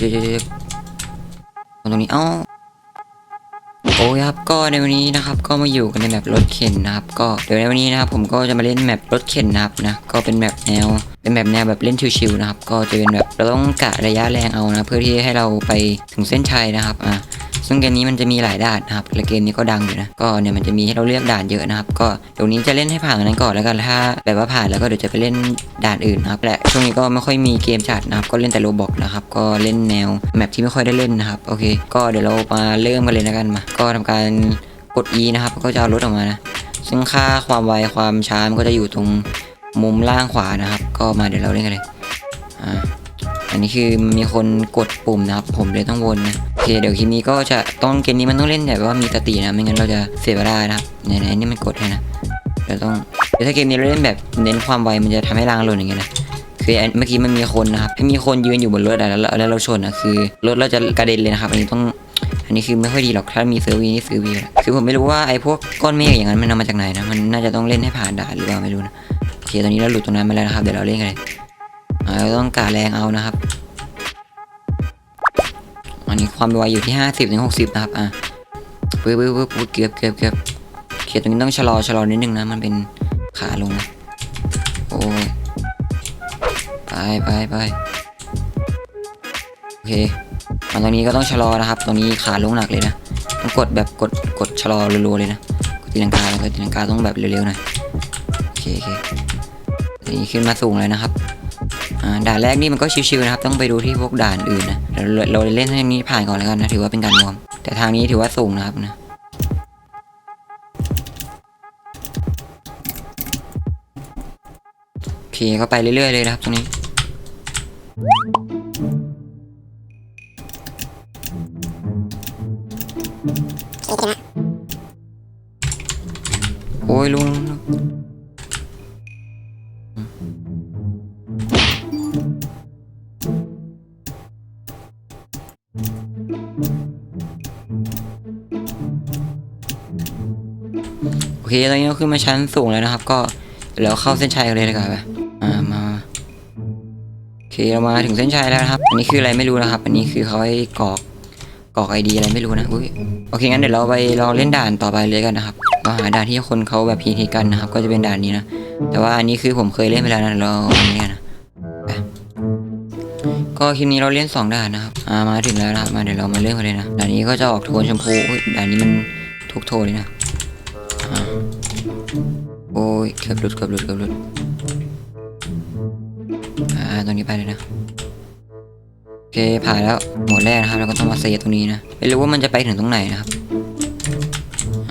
ดี๋ยวเดี๋ยวเดี๋ยวเดี๋ยวตรงนี้เอ้าโอ้ยครับก็ในวันนี้นะครับก็มาอยู่กันในแมปรถเข็นนะครับก็เดี๋ยวในวันนี้นะครับผมก็จะมาเล่นแมปรถเข็นนะครับนะก็เป็นแมปแนวเป็นแบบแนวแบบเล่นชิวๆนะครับก็จะเป็นแบบเราต้องกะระยะแรงเอานะเพื่อที่ให้เราไปถึงเส้นชัยนะครับอะ ซึ่งเกมนี้มันจะมีหลายด่านนะครับและเกมนี้ก็ดังอยู่นะก็เนี่ยมันจะมีให้เราเลือกด่านเยอะนะครับ ก็เดี๋ยวนี้จะเล่นให้ผ่านอันนั้นก่อนแล้วกันถ้าแบบว่าผ่านแล้วก็เดี๋ยวจะไปเล่นด่านอื่นนะครับและช่วงนี้ก็ไม่ค่อยมีเกมจัดนะครับ ก็เล่นแต่โรบอกนะครับก็เล่นแนวแมปที่ไม่ค่อยได้เล่นนะครับโอเค ก็เดี๋ยวเรามาเริ่มกันเลยนะกันมา ก็ทำการกด E นะครับ ก็จะเอารถออกมานะซึ่งค่าความไวความช้ามันก็จะอยู่ตรงมุมล่างขวานะครับ ก็มาเดี๋ยวเราเล่นกันเลยอ่าอันนี้คือมีคนกดปุ่มนะครับ ผมเลยต้องวนนะ เคเดี๋ยวคลิปนี้ก็จะต้องเกมนี้มันต้องเล่นแบบว่ามีสตินะไม่งั้นเราจะเสียเวลานะครับไหนๆนี่มันกดนะเดี๋ยวต้องเดี๋ยวถ้าเกมนี้เราเล่นแบบเน้นความไวมันจะทำให้รางหล่นอย่างเงี้ยนะคือเมื่อกี้มันมีคนนะครับถ้ามีคนยืนอยู่บนรถแล้วแล้วเราชนอะคือรถเราจะกระเด็นเลยนะครับอันนี้ต้องอันนี้คือไม่ค่อยดีหรอกถ้ามีเซอร์วีนี่ซื้อวีคือผมไม่รู้ว่าไอ้พวกก้อนเมฆอย่างนั้นมันเอามาจากไหนนะมันน่าจะต้องเล่นให้ผ่านด่านหรือเปล่าไม่รู้นะโอเคตอนนี้เราหลุดตรงนั้นมาแล้วนะครับเดี๋ยวเราเล่นกันเลยเราต้องกาแรงเอานะครับ อันนี้ความไวอยู่ที่ห้าสิบถึงหกสิบนะครับ อะปึ๊บปึ๊บปึ๊บเกือบเกือบเกือบเขียนตรงนี้ต้องชะลอชะลอนิดนึงนะ มันเป็นขาลงนะ โอ้ย ไปไปไปโอเคมาตรงนี้ก็ต้องชะลอนะครับ ตรงนี้ขาลงหนักเลยนะ ต้องกดแบบกดกดชะลอรัวๆเลยนะ กดตีลังกาแล้วก็ตีลังกาต้องแบบเร็วๆหน่อย โอเคโอเคตอนนี้ขึ้นมาสูงเลยนะครับ ด่านแรกนี่มันก็ชิวๆนะครับ ต้องไปดูที่พวกด่านอื่นนะเดี๋ยวเราเราเล่นให้นี้ผ่านก่อนแล้วกันนะ ถือว่าเป็นการวอร์มแต่ทางนี้ถือว่าสูงนะครับนะโอเคก็ไปเรื่อยๆเลยนะครับตรงนี้โอ้ยลุง เคตอนนี้เราขึ้นมาชั้นสูงแล้วนะครับ ก็เดี๋ยวเข้าเส้นชัยกันเลยดีกว่าไปอ่ามาโอเคเรามาถึงเส้นชัยแล้วนะครับ อันนี้คืออะไรไม่รู้นะครับ อันนี้คือเขาให้กรอกกรอกไอดีอะไรไม่รู้นะอุ้ยโอเคงั้นเดี๋ยวเราไปลองเล่นด่านต่อไปเลยกันนะครับก็หาด่านที่คนเขาแบบพีทีกันนะครับ ก็จะเป็นด่านนี้นะ แต่ว่าอันนี้คือผมเคยเล่นไปแล้วนะเราเอาอันนี้นะก็คลิปนี้เราเล่นสองด่านนะครับมาถึงแล้วนะครับมาเดี๋ยวเรามาเริ่มกันเลยนะด่านนี้ก็จะออกโทนชมพูด่านนี้มันทุกโทนเลยนะ อ่าโอ้ยเกือบหลุดเกือบหลุดเกือบหลุดอ่าตรงนี้ไปเลยนะโอเคผ่านแล้วหมดแรกนะครับแล้วก็ต้องมาเซฟตรงนี้นะไม่รู้ว่ามันจะไปถึงตรงไหนนะครับ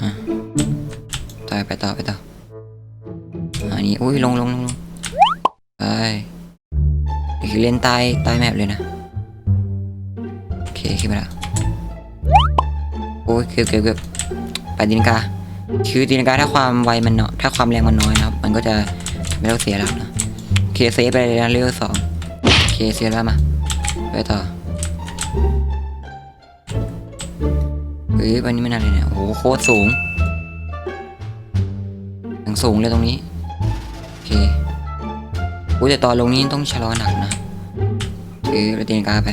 อ่าต่อไปต่อไปต่ออันนี้อุ้ยลงลงลงลงไปคือเล่นใต้ใต้แมปเลยนะโอเคขึ้นไปแล้วโอ้ยเกือบเกือบเกือบไปดินกา คือตีลังกาถ้าความไวมันเนาะถ้าความแรงมันน้อยนะครับ มันก็จะไม่ต้องเสียหลักนะเคเซฟไปเลยนะเร็วสองเคเซฟแล้วมาไปต่อเฮ้ยวันนี้มันอะไรเนี่ยโอ้โหโคตรสูงอย่างสูงเลยตรงนี้โอเคอุ้ยแต่ตอนลงนี้ต้องชะลอหนักนะถือตีลังกาไป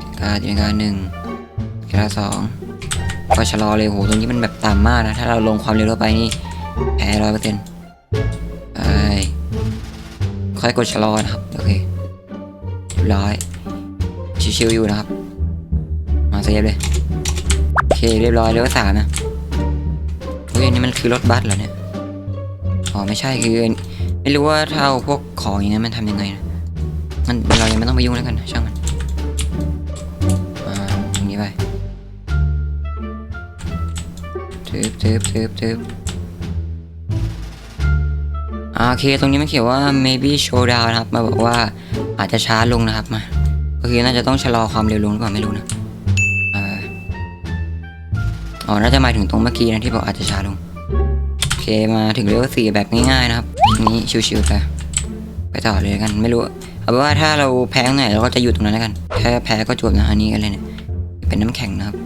ตีลังกาตีลังกาหนึ่งตีลังกาสอง ก็ชะลอเลยโหตรงนี้มันแบบต่ำมากนะ ถ้าเราลงความเร็วเข้าไปนี่แพ้ร้อยเปอร์เซ็นต์ไปค่อยกดชะลอนะครับ โอเคร้อยชิวๆอยู่นะครับ มาเซฟเลย โอเคเรียบร้อยเลเวลสามนะเฮ้ยอันนี้มันคือรถบัสเหรอเนี่ย อ๋อไม่ใช่คือ ไม่รู้ว่าถ้าเอาพวกของอย่างนั้นมันทำยังไงนะมันเรายังไม่ต้องไปยุ่งแล้วกันช่างมัน ทึบทึบทึบทึบอ่าโอเค ตรงนี้มันเขียนว่า maybe showdown นะครับ มาบอกว่าอาจจะช้าลงนะครับมา ก็คือน่าจะต้องชะลอความเร็วลงหรือเปล่าไม่รู้นะอ๋อ น่าจะหมายถึงตรงเมื่อกี้นะที่บอกอาจจะช้าลง โอเค มาถึงเลเวลสี่แบบง่ายๆนะครับ นี้ชิวๆไปไปต่อเลยกัน ไม่รู้ เอาเป็นว่าถ้าเราแพ้งไหนเราก็จะอยู่ตรงนั้นแล้วกันแค่แพ้ก็จบนะ อันนี้กันเลยเนี่ย เป็นน้ำแข็งนะครับ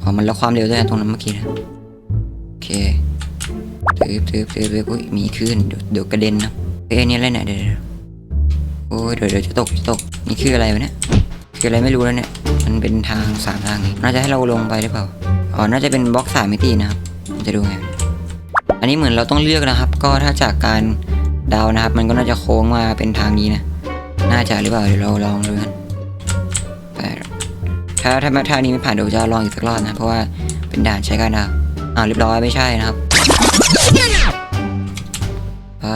อ๋อ มันลดความเร็วด้วยตรงนั้นเมื่อกี้นะ เคตืบตืบตืบตืบอุ้ยมีขึ้นเดี๋ยวเดี๋ยวกระเด็นนะเอ้ยนี่อะไรเนี่ยเดี๋ยวเดี๋ยวโอ้ยเดี๋ยวเดี๋ยวจะตกจะตกนี่คืออะไรวะเนี่ยคืออะไรไม่รู้แล้วเนี่ยมันเป็นทางสามทางนี้น่าจะให้เราลงไปหรือเปล่าอ๋อน่าจะเป็นบล็อกสามมิตินะครับมันจะดูไงอันนี้เหมือนเราต้องเลือกนะครับ ก็ถ้าจากการดาวนะครับ มันก็น่าจะโค้งมาเป็นทางนี้นะน่าจะหรือเปล่าเดี๋ยวเราลองดูกันไปถ้าถ้าถ้านี้ไม่ผ่านเดี๋ยวจะลองอีกสักรอบนะเพราะว่าเป็นด่านใช้การดาว อ่าเรียบร้อยไม่ใช่นะครับไป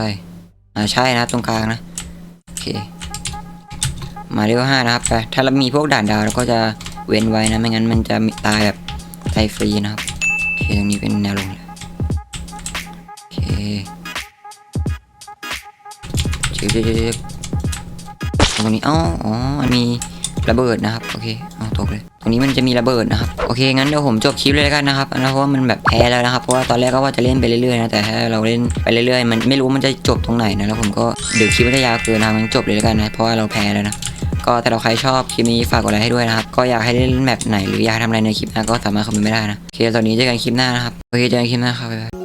อ่าใช่นะครับตรงกลางนะโอเคมาเรียวห้านะครับไปถ้าเรามีพวกด่านดาวเราก็จะเว้นไว้นะไม่งั้นมันจะตายแบบตายฟรีนะครับโอเคตรงนี้เป็นแนวลงเลยโอเคเช็คเช็คเช็คเช็คตรงนี้อ๋ออ๋อมันมีระเบิดนะครับโอเคเอาตกเลย ตรงนี้มันจะมีระเบิดนะครับโอเคงั้นเดี๋ยวผมจบคลิปเลยแล้วกันนะครับนะเพราะว่ามันแบบแพ้แล้วนะครับเพราะว่าตอนแรกก็ว่าจะเล่นไปเรื่อยๆนะแต่ถ้าเราเล่นไปเรื่อยๆมันไม่รู้มันจะจบตรงไหนนะแล้วผมก็เดี๋ยวคลิปมันจะยาวเกินนะครับงั้นจบเลยแล้วกันนะเพราะว่าเราแพ้แล้วนะก็แต่เราใครชอบคลิปนี้ฝากกดไลค์ให้ด้วยนะครับ ก็อยากให้เล่นแมปไหนหรืออยากทำอะไรในคลิปหน้าก็สามารถคอมเมนต์ไม่ได้นะโอเคตอนนี้เจอกันคลิปหน้านะครับโอเคเจอกันคลิปหน้าครับบ๊ายบาย